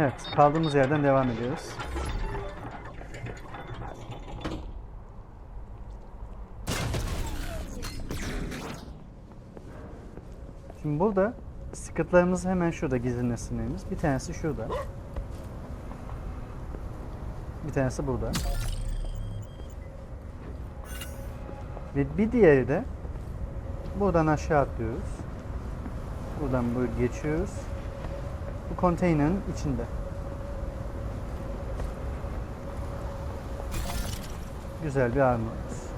Evet, kaldığımız yerden devam ediyoruz. Şimdi burada sıkıtlarımız hemen şurada gizli nesnelerimiz. Bir tanesi şurada. Bir tanesi burada. Ve bir diğeri de buradan aşağı atlıyoruz. Buradan böyle geçiyoruz. Bu konteynerin içinde. Güzel bir armorumuz.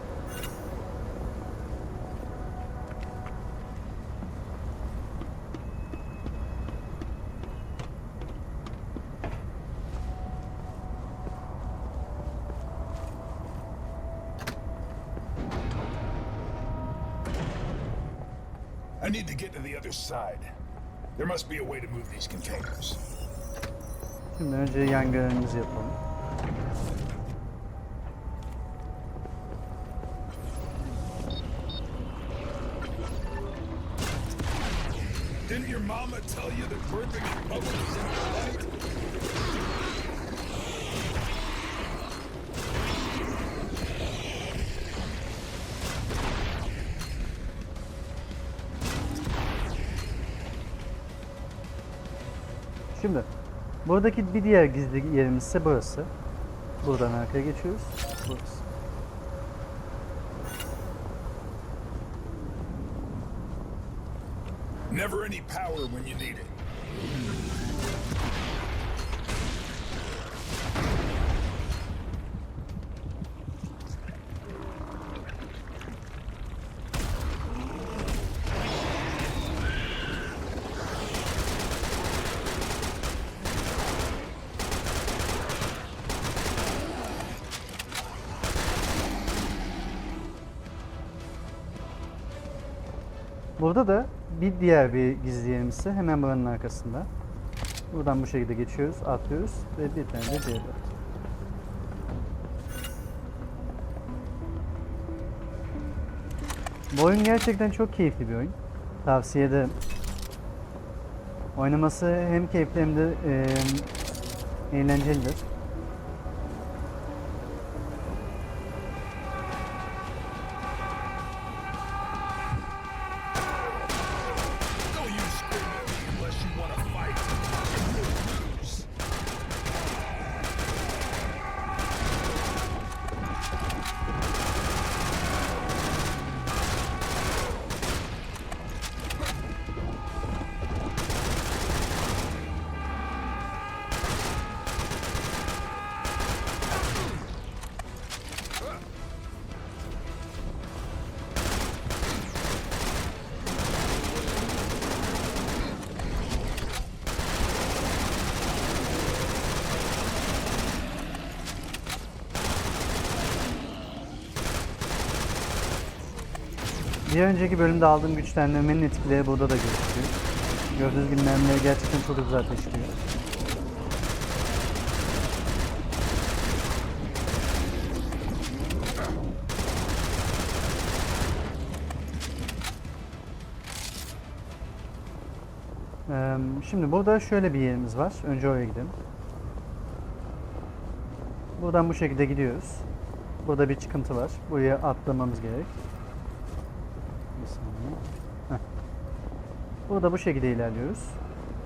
I need to get to the other side. There must be a way to move these containers. Şimdi önce yan görevimizi yapalım. Şimdi buradaki bir diğer gizli yerimiz ise burası. Buradan arkaya geçiyoruz. Burası. Never any power when you need it. Burada da bir diğer bir gizli yerimiz ise hemen buranın arkasında. Buradan bu şekilde geçiyoruz, atlıyoruz ve bir tane de diğer. Bu oyun gerçekten çok keyifli bir oyun. Tavsiye ederim. Oynaması hem keyifli hem de eee, eğlencelidir. Bir önceki bölümde aldığım güçlendirmenin etkileri burada da gözüküyor. Gördüğünüz gibi mermileri gerçekten çok hızlı ateşliyor. Şimdi burada şöyle bir yerimiz var. Önce oraya gidelim. Buradan bu şekilde gidiyoruz. Burada bir çıkıntı var. Buraya atlamamız gerek. Burada bu şekilde ilerliyoruz.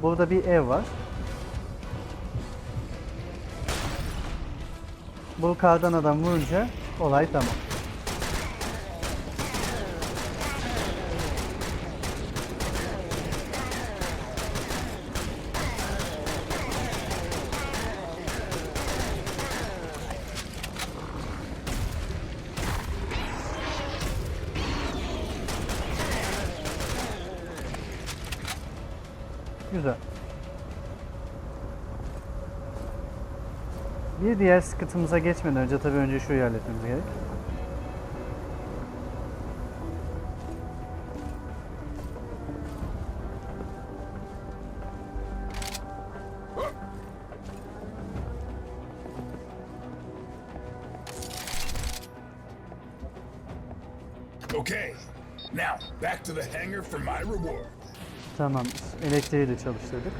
Burada bir ev var. Bu kardan adam vurunca olay tamam. Güzel. Bir diğer sıkıntımıza geçmeden önce tabii önce şurayı halletmemiz gerek. Okay, now back to the hangar for my reward. Tamam. Elektriği de çalıştırdık.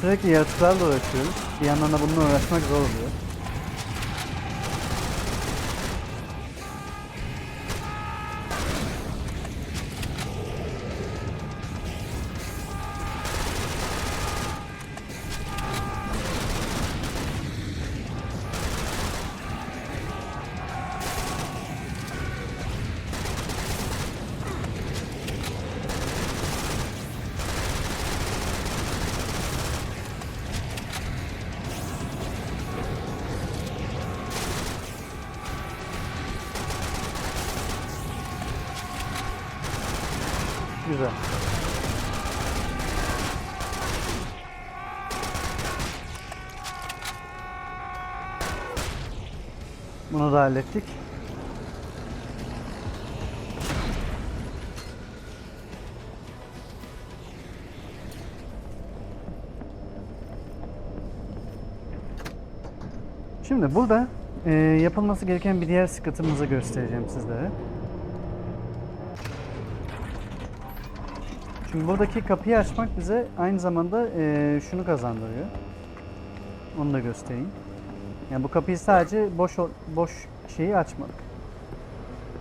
Sürekli yaratıklarla uğraşıyoruz. Bir yandan da bununla uğraşmak zor oluyor. Güzel. Bunu da hallettik. Şimdi burada e, yapılması gereken bir diğer sıkıntımızı göstereceğim sizlere. Şimdi buradaki kapıyı açmak bize aynı zamanda eee, şunu kazandırıyor. Onu da göstereyim. Yani bu kapıyı sadece boş boş şeyi açmak.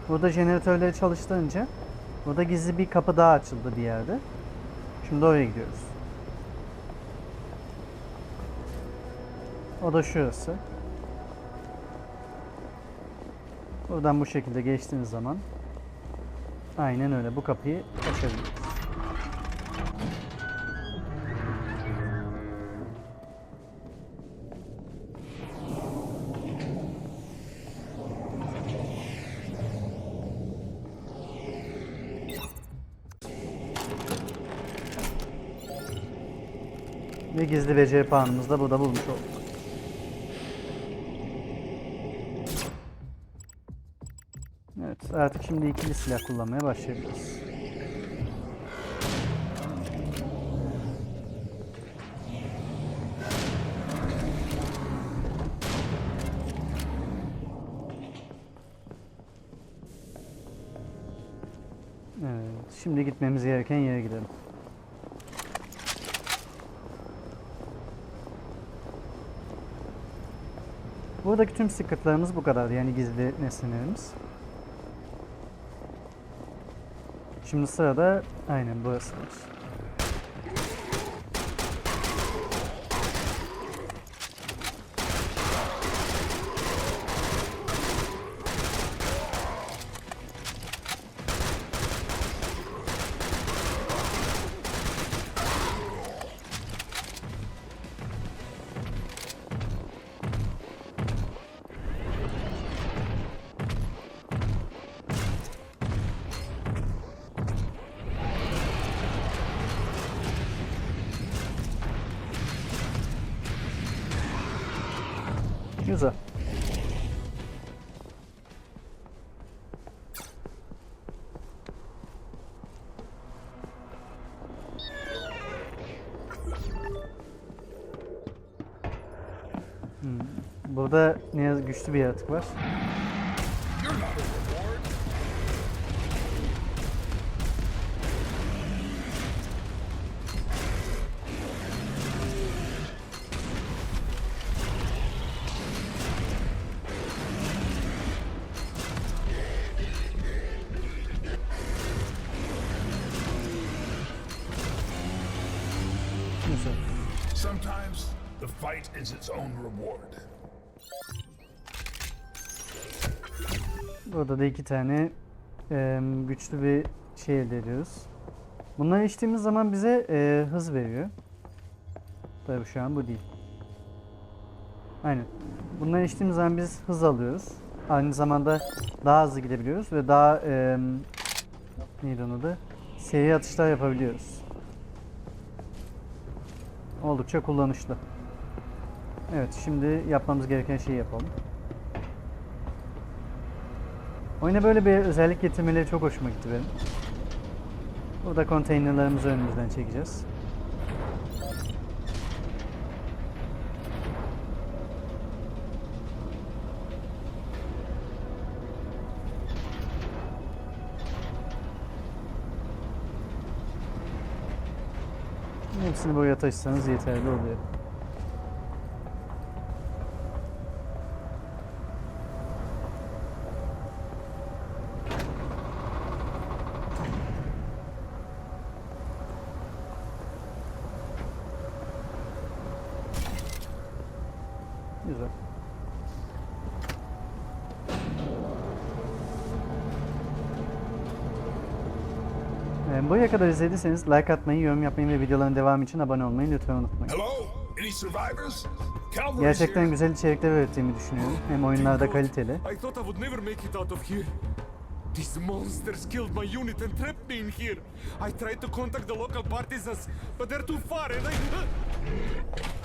Burada jeneratörleri çalıştırınca burada gizli bir kapı daha açıldı bir yerde. Şimdi oraya gidiyoruz. O da şurası. Buradan bu şekilde geçtiğiniz zaman aynen öyle bu kapıyı açabiliriz. Gizli VC puanımızı da burada bulmuş olduk. Evet artık şimdi ikili silah kullanmaya başlayabiliriz. Evet, şimdi gitmemiz gereken yere gidelim. Buradaki tüm sıkıntılarımız bu kadar yani gizli nesnelerimiz. Şimdi sırada aynen burası var. Güzel. Hmm, Burada ne yazık güçlü bir yaratık var. Sometimes the fight is its own reward. Burada da iki tane em, güçlü bir şey elde ediyoruz. Bunları içtiğimiz zaman bize e, hız veriyor. Tabii şu an bu değil. Aynen. Bunları içtiğimiz zaman biz hız alıyoruz. Aynı zamanda daha hızlı gidebiliyoruz ve daha em, neydi onun adı? Seri atışlar yapabiliyoruz. Oldukça kullanışlı. Evet, şimdi yapmamız gereken şeyi yapalım. Oyuna böyle bir özellik getirmeleri çok hoşuma gitti benim. Burada konteynerlarımızı önümüzden çekeceğiz. Hepsini buraya taşısanız yeterli oluyor. Güzel. Ee, Buraya kadar izlediyseniz like atmayı, yorum yapmayı ve videoların devamı için abone olmayı lütfen unutmayın. Gerçekten güzel içerikler ürettiğimi düşünüyorum. Hem oyunlarda kaliteli. These monsters killed my unit and trapped me in here. I tried to contact the local partisans, but they're too far and I...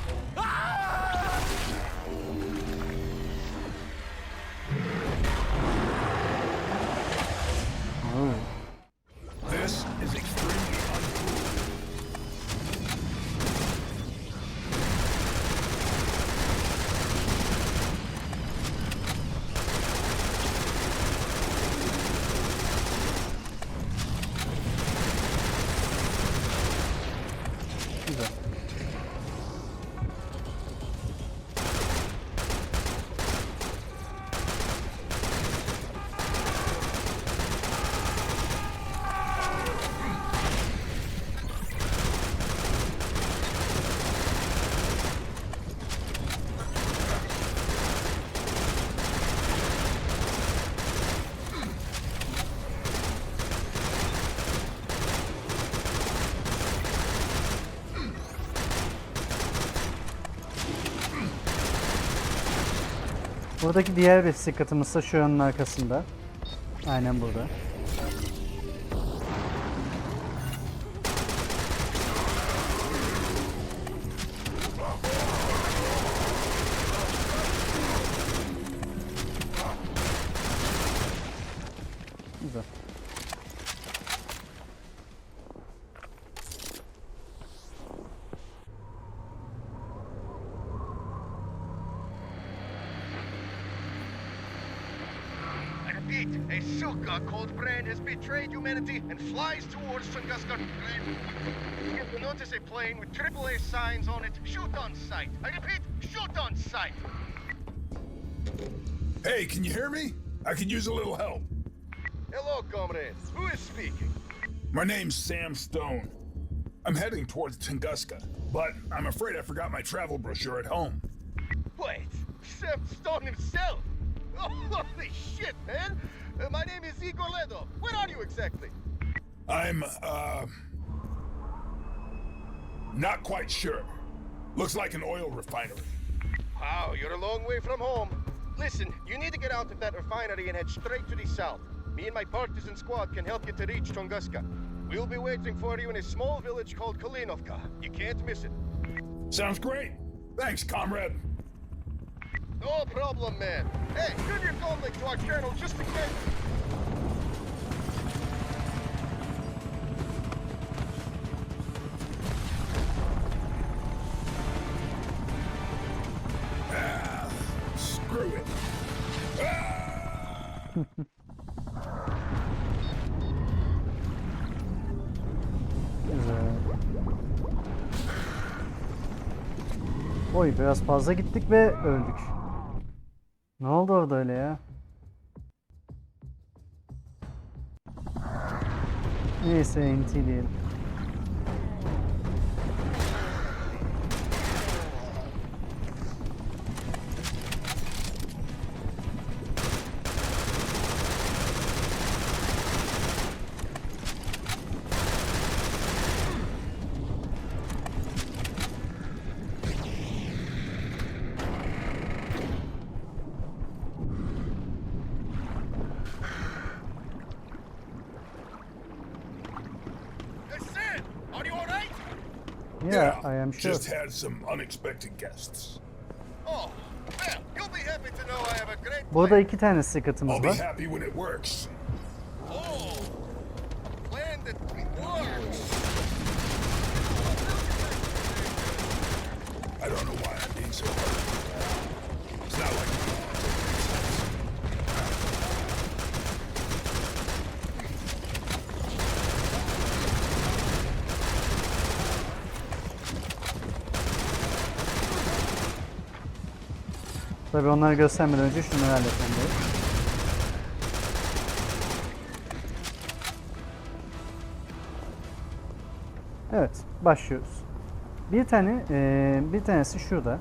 Buradaki diğer bir sıkıntımız ise şu yanın arkasında. Aynen burada. Towards Tunguska. If you notice a plane with AAA signs on it, shoot on sight. I repeat, shoot on sight. Hey, can you hear me? I could use a little help. Hello, comrades. Who is speaking? My name's Sam Stone. I'm heading towards Tunguska, but I'm afraid I forgot my travel brochure at home. Wait, Sam Stone himself. Oh, holy shit, man. Uh, my name is Igor Ledov. Where are you exactly? I'm, uh. Not quite sure. Looks like an oil refinery. Wow, you're a long way from home. Listen, you need to get out of that refinery and head straight to the south. Me and my partisan squad can help you to reach Tunguska. We'll be waiting for you in a small village called Kalinovka. You can't miss it. Sounds great. Thanks, comrade. No problem, man. Hey, turn your link to our channel just in case. Oy biraz fazla gittik ve öldük. Ne oldu orada öyle ya? Neyse NT diyelim. Yeah, I am sure. Just had some unexpected guests. Oh, well, you'll be happy to know I have a great Burada plan. iki tane I'll sıkıntımız var. Tabii onları göstermeden önce şunları halletmem gerek. Evet, başlıyoruz. Bir tane, eee, bir tanesi şurada.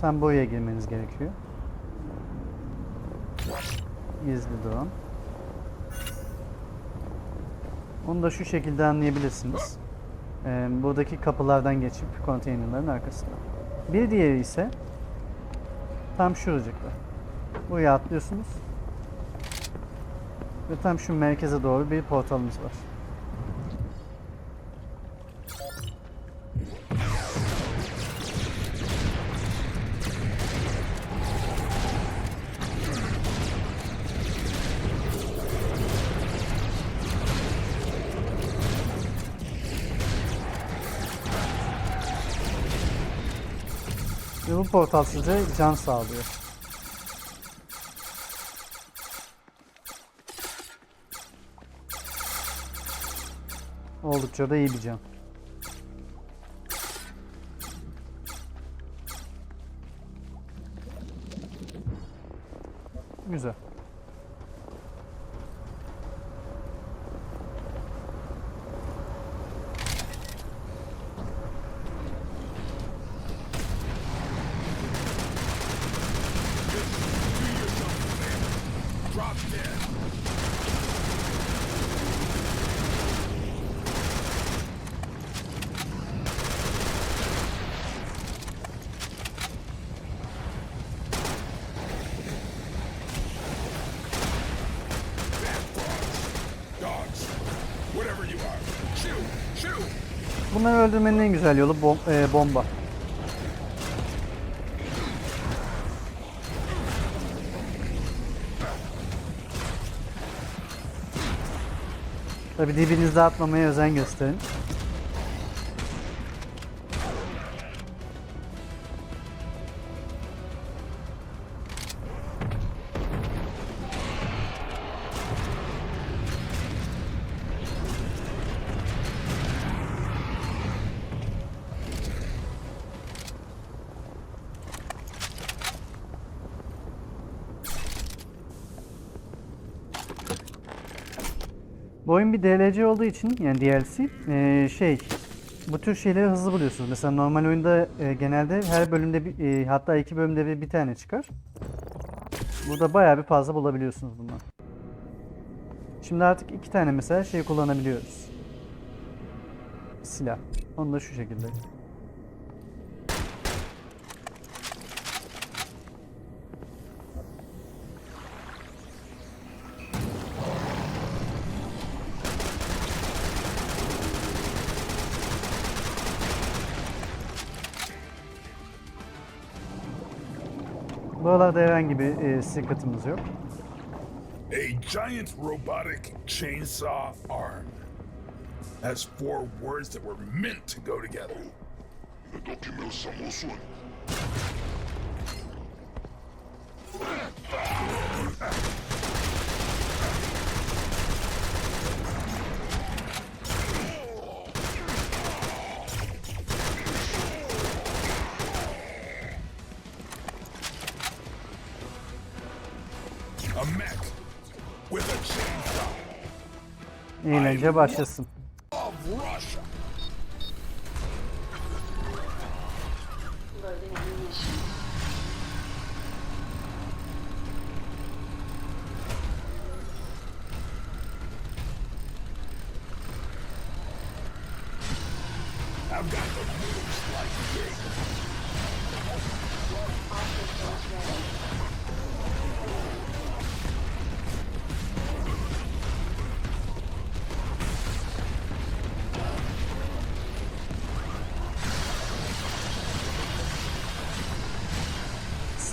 Tam boya girmeniz gerekiyor. Gizli drone. Onu da şu şekilde anlayabilirsiniz. Eee, buradaki kapılardan geçip konteynerların arkasında. Bir diğeri ise tam şuracıkta. Buraya atlıyorsunuz. Ve tam şu merkeze doğru bir portalımız var. Portal size can sağlıyor. Oldukça da iyi bir can. Güzel. Bunları öldürmenin en güzel yolu bom- e, bomba. Tabi dibinizde atmamaya özen gösterin. DLC olduğu için yani DLC eee, şey bu tür şeyleri hızlı buluyorsunuz. Mesela normal oyunda e, genelde her bölümde bir, e, hatta iki bölümde bir, bir tane çıkar. Burada bayağı bir fazla bulabiliyorsunuz bundan. Şimdi artık iki tane mesela şey kullanabiliyoruz. Silah. Onu da şu şekilde. Buralarda herhangi bir e, sıkıntımız yok. A giant robotic chainsaw arm. Has four words that were meant to go together. A Eğlence başlasın.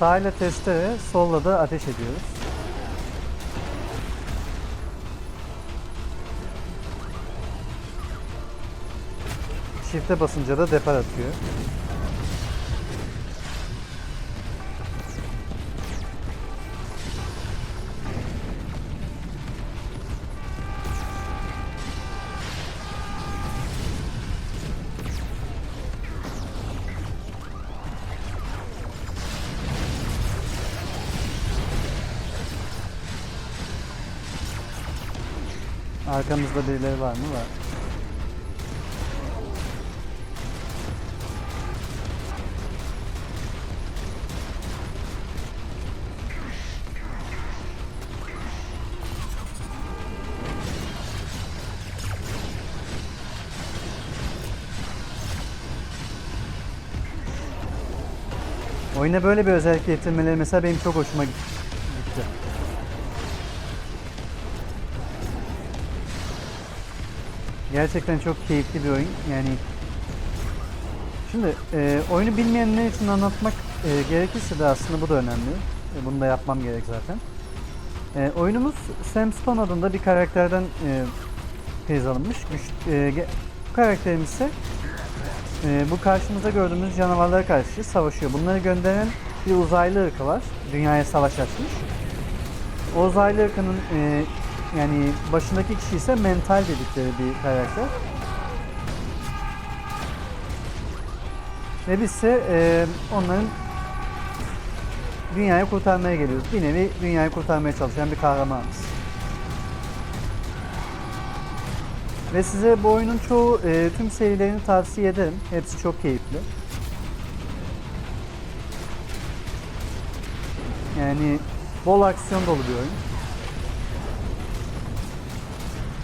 Sağ ile testere, solla da ateş ediyoruz. Shift'e basınca da depar atıyor. Arkamızda birileri var mı? Var. Oyuna böyle bir özellik getirmeleri mesela benim çok hoşuma gitti. Gerçekten çok keyifli bir oyun. Yani şimdi e, oyunu bilmeyenler için anlatmak e, gerekirse de aslında bu da önemli. E, bunu da yapmam gerek zaten. E, oyunumuz Sam Stone adında bir karakterden e, tez alınmış. Güç, e, karakterimiz ise e, bu karşımızda gördüğümüz canavarlara karşı savaşıyor. Bunları gönderen bir uzaylı ırkı var. Dünyaya savaş açmış. O uzaylı ırkının e, yani başındaki kişi ise mental dedikleri bir karakter. Ve biz ise e, onların dünyayı kurtarmaya geliyoruz. Bir nevi dünyayı kurtarmaya çalışan bir kahramanız. Ve size bu oyunun çoğu e, tüm serilerini tavsiye ederim. Hepsi çok keyifli. Yani bol aksiyon dolu bir oyun.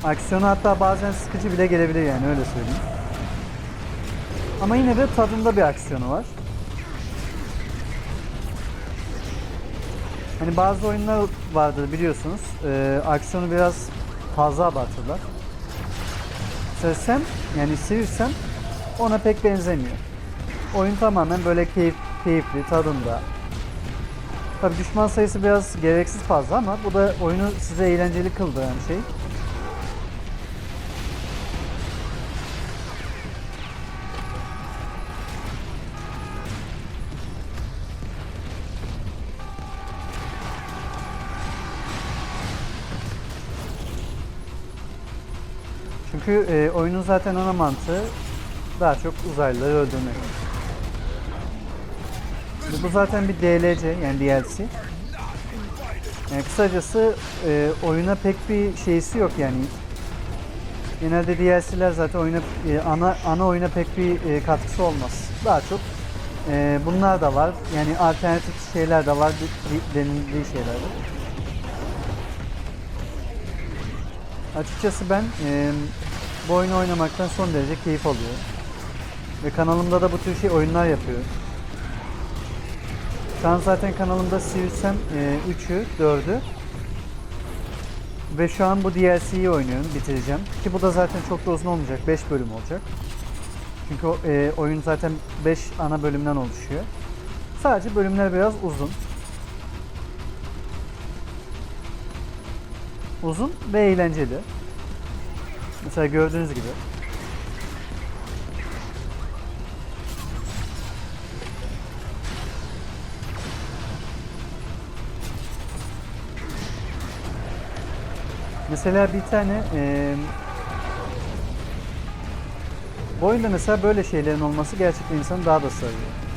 Aksiyonu hatta bazen sıkıcı bile gelebilir yani öyle söyleyeyim. Ama yine de tadında bir aksiyonu var. Hani bazı oyunlar vardır biliyorsunuz. E, aksiyonu biraz fazla abartırlar. Sersem yani Sivirsem ona pek benzemiyor. Oyun tamamen böyle keyif, keyifli, tadında. Tabi düşman sayısı biraz gereksiz fazla ama bu da oyunu size eğlenceli kıldıran şey. Çünkü e, oyunun zaten ana mantığı daha çok uzaylıları öldürmek. Bu- zaten bir DLC yani DLC. Yani kısacası e, oyuna pek bir şeysi yok yani. Genelde DLC'ler zaten oyuna e, ana ana oyuna pek bir e, katkısı olmaz. Daha çok e, bunlar da var. Yani alternatif şeyler de var de- denildiği şeyler de. Açıkçası ben e, bu oyunu oynamaktan son derece keyif alıyorum. Ve kanalımda da bu tür şey oyunlar yapıyorum. Şu an zaten kanalımda Sivisem e, 3'ü, 4'ü ve şu an bu DLC'yi oynuyorum, bitireceğim. Ki bu da zaten çok da uzun olmayacak, 5 bölüm olacak. Çünkü e, oyun zaten 5 ana bölümden oluşuyor. Sadece bölümler biraz uzun. Uzun ve eğlenceli. Mesela gördüğünüz gibi. Mesela bir tane eee bu oyunda mesela böyle şeylerin olması gerçekten insanı daha da sarıyor.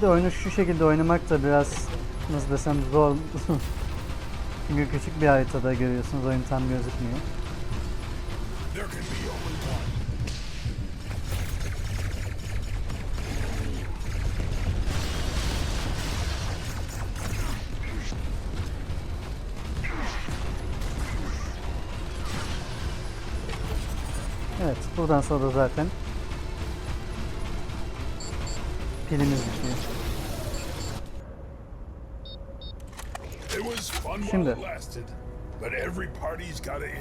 Bir de oyunu şu şekilde oynamak da biraz nasıl desem zor. Çünkü küçük bir haritada görüyorsunuz oyun tam gözükmüyor. Evet buradan sonra da zaten to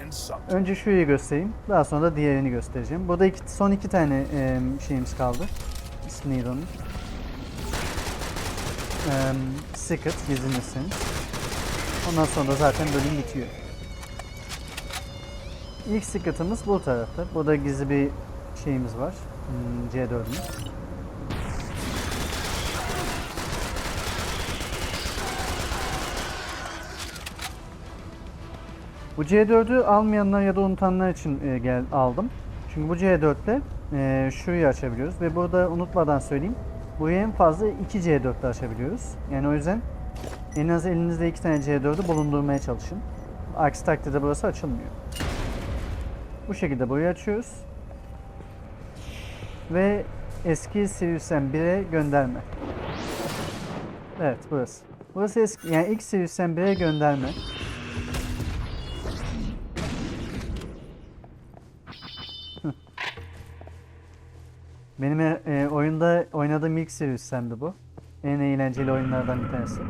end something. Önce şurayı göstereyim. Daha sonra da diğerini göstereceğim. Burada iki, son iki tane e, şeyimiz kaldı. İsmi neydi onun? E, Secret, gizlenirsin. Ondan sonra da zaten bölüm bitiyor. İlk Secret'ımız bu tarafta. Burada gizli bir şeyimiz var. Hmm, C4'ümüz. Bu C4'ü almayanlar ya da unutanlar için e, gel aldım. Çünkü bu C4'te e, şurayı açabiliyoruz ve burada unutmadan söyleyeyim. Burayı en fazla 2 C4'te açabiliyoruz. Yani o yüzden en az elinizde 2 tane C4'ü bulundurmaya çalışın. Aksi takdirde burası açılmıyor. Bu şekilde burayı açıyoruz. Ve eski Sirius'en 1'e gönderme. Evet burası. Burası eski, yani ilk Sirius'en 1'e gönderme. Benim e, oyunda oynadığım ilk Sirius'emdi bu. En eğlenceli oyunlardan bir tanesi.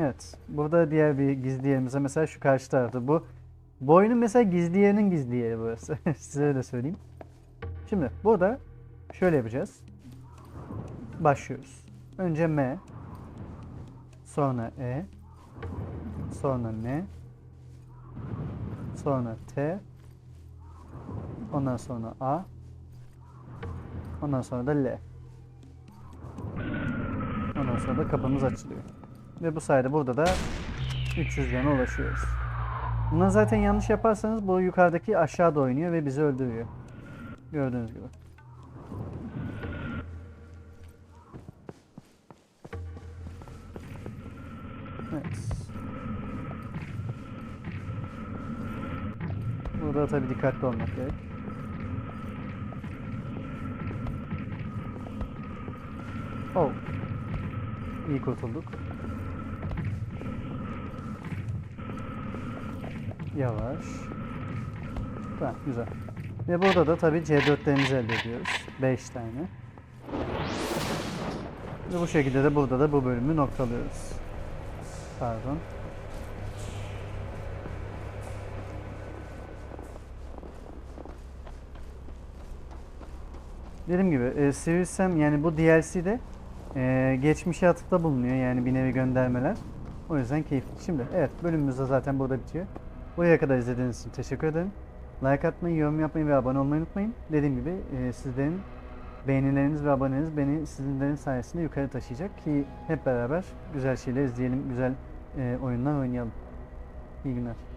Evet. Burada diğer bir gizli yerimize mesela şu karşı tarafta. Bu bu oyunun mesela gizli yerinin gizli yeri burası. Size öyle söyleyeyim. Şimdi burada şöyle yapacağız. Başlıyoruz. Önce M. Sonra E. Sonra N. Sonra T. Ondan sonra A. Ondan sonra da L. Ondan sonra da kapımız açılıyor. Ve bu sayede burada da 300 yana ulaşıyoruz. Bundan zaten yanlış yaparsanız bu yukarıdaki aşağıda oynuyor ve bizi öldürüyor. Gördüğünüz gibi. Burada tabii dikkatli olmak gerek. Oh. İyi kurtulduk. Yavaş. Tamam güzel. Ve burada da tabii C4'lerimizi elde ediyoruz. 5 tane. Ve bu şekilde de burada da bu bölümü noktalıyoruz. Pardon. Dediğim gibi e, Serious Sam yani bu DLC'de e, geçmişe atıfta bulunuyor yani bir nevi göndermeler. O yüzden keyifli. Şimdi evet bölümümüz de zaten burada bitiyor. Buraya kadar izlediğiniz için teşekkür ederim. Like atmayı, yorum yapmayı ve abone olmayı unutmayın. Dediğim gibi e, sizlerin beğenileriniz ve aboneleriniz beni sizinlerin sayesinde yukarı taşıyacak ki hep beraber güzel şeyler izleyelim, güzel e, oyunlar oynayalım. İyi günler.